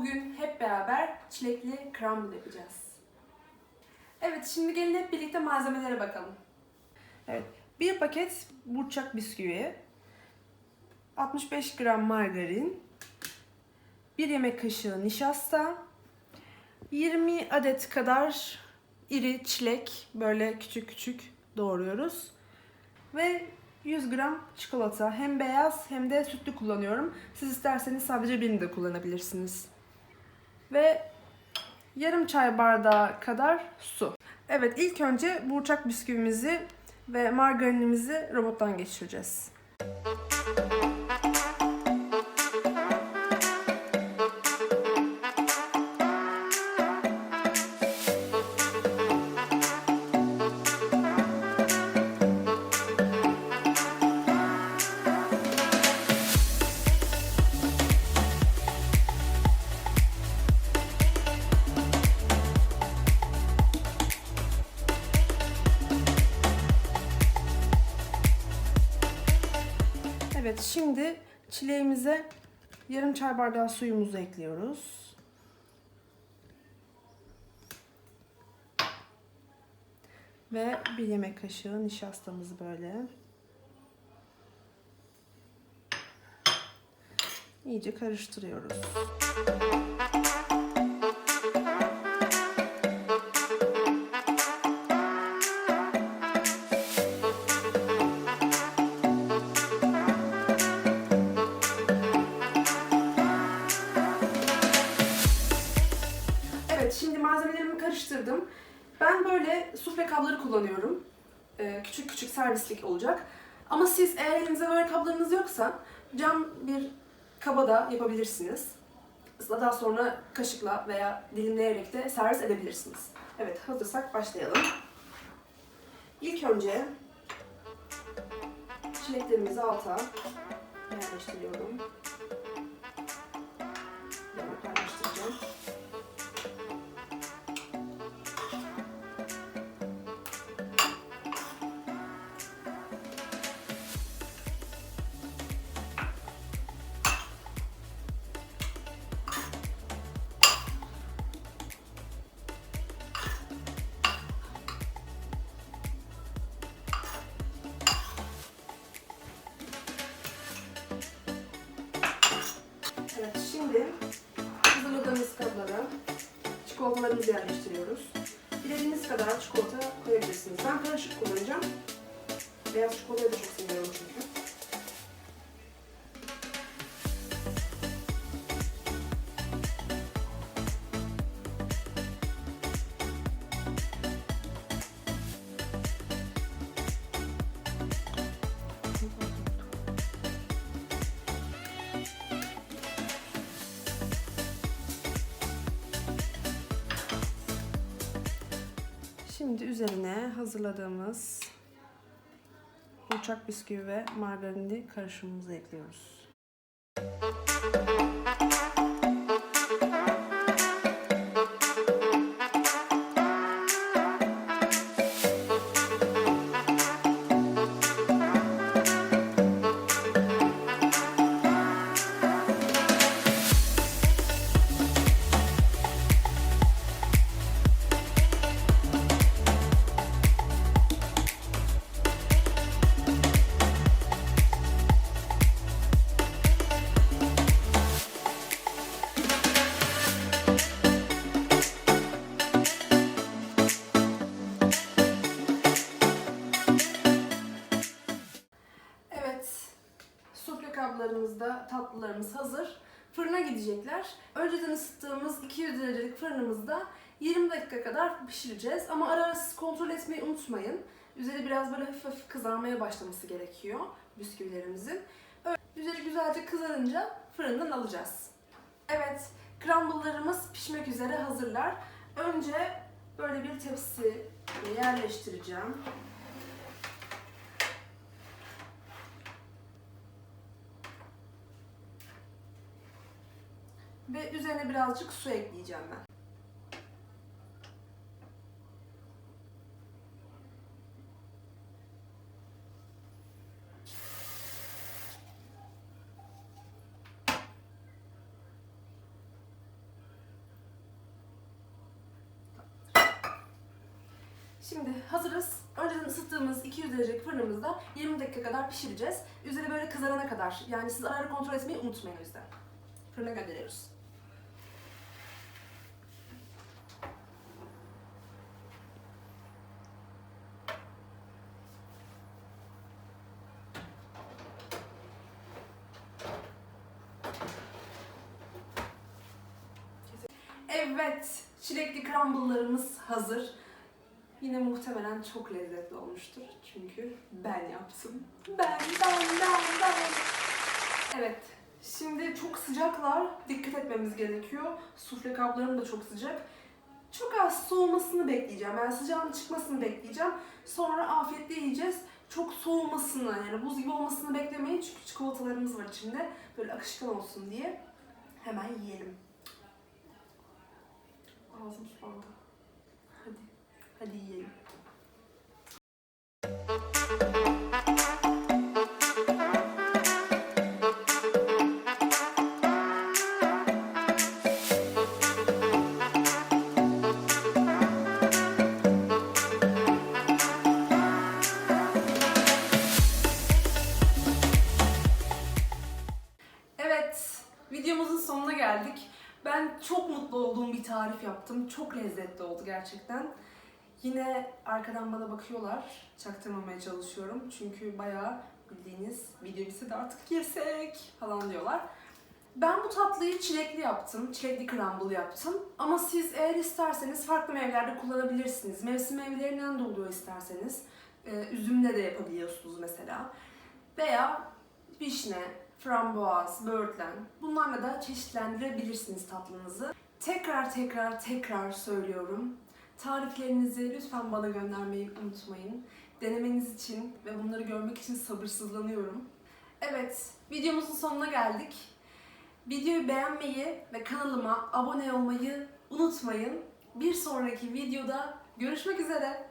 Bugün hep beraber çilekli crumble yapacağız. Evet, şimdi gelin hep birlikte malzemelere bakalım. Evet, bir paket burçak bisküvi, 65 gram margarin, 1 yemek kaşığı nişasta, 20 adet kadar iri çilek böyle küçük küçük doğruyoruz. Ve 100 gram çikolata. Hem beyaz hem de sütlü kullanıyorum. Siz isterseniz sadece birini de kullanabilirsiniz. Ve yarım çay bardağı kadar su. Evet ilk önce burçak bisküvimizi ve margarinimizi robottan geçireceğiz. Şimdi çileğimize yarım çay bardağı suyumuzu ekliyoruz. Ve bir yemek kaşığı nişastamızı böyle iyice karıştırıyoruz. Karıştırdım. Ben böyle sufle kabları kullanıyorum. Ee, küçük küçük servislik olacak. Ama siz eğer elinizde böyle kablarınız yoksa cam bir kaba da yapabilirsiniz. Daha sonra kaşıkla veya dilimleyerek de servis edebilirsiniz. Evet, hazırsak başlayalım. İlk önce çileklerimizi alta yerleştiriyorum. Çikolatalarımızı yerleştiriyoruz. Dilediğiniz kadar çikolata koyabilirsiniz. Ben karışık kullanacağım. Beyaz çikolatayı da çok Şimdi üzerine hazırladığımız uçak bisküvi ve margarinli karışımımızı ekliyoruz. Sufle kablarımızda tatlılarımız hazır. Fırına gidecekler. Önceden ısıttığımız 200 derecelik fırınımızda 20 dakika kadar pişireceğiz. Ama ara ara siz kontrol etmeyi unutmayın. Üzeri biraz böyle hafif hafif kızarmaya başlaması gerekiyor bisküvilerimizin. Öyle Üzeri güzelce kızarınca fırından alacağız. Evet, crumble'larımız pişmek üzere hazırlar. Önce böyle bir tepsi yerleştireceğim. Ve üzerine birazcık su ekleyeceğim ben. Şimdi hazırız. Önceden ısıttığımız 200 derecelik fırınımızda 20 dakika kadar pişireceğiz. Üzeri böyle kızarana kadar. Yani siz ara kontrol etmeyi unutmayın o yüzden. Fırına gönderiyoruz. Evet, çilekli crumble'larımız hazır. Yine muhtemelen çok lezzetli olmuştur. Çünkü ben yaptım. Ben, ben, ben, ben. Evet, şimdi çok sıcaklar. Dikkat etmemiz gerekiyor. Sufle kaplarım da çok sıcak. Çok az soğumasını bekleyeceğim. Yani sıcağın çıkmasını bekleyeceğim. Sonra afiyetle yiyeceğiz. Çok soğumasını, yani buz gibi olmasını beklemeyin. Çünkü çikolatalarımız var içinde. Böyle akışkan olsun diye. Hemen yiyelim. Ağzım sulandı. Hadi. Hadi yiyelim. Çok mutlu olduğum bir tarif yaptım. Çok lezzetli oldu gerçekten. Yine arkadan bana bakıyorlar. Çaktırmamaya çalışıyorum. Çünkü bayağı bildiğiniz video bitse de artık yesek falan diyorlar. Ben bu tatlıyı çilekli yaptım. Çilekli crumble yaptım. Ama siz eğer isterseniz farklı meyvelerde kullanabilirsiniz. Mevsim meyvelerinden de oluyor isterseniz. Ee, üzümle de yapabiliyorsunuz mesela. Veya vişne, frambuaz, böğürtlen bunlarla da çeşitlendirebilirsiniz tatlınızı. Tekrar tekrar tekrar söylüyorum. Tariflerinizi lütfen bana göndermeyi unutmayın. Denemeniz için ve bunları görmek için sabırsızlanıyorum. Evet, videomuzun sonuna geldik. Videoyu beğenmeyi ve kanalıma abone olmayı unutmayın. Bir sonraki videoda görüşmek üzere.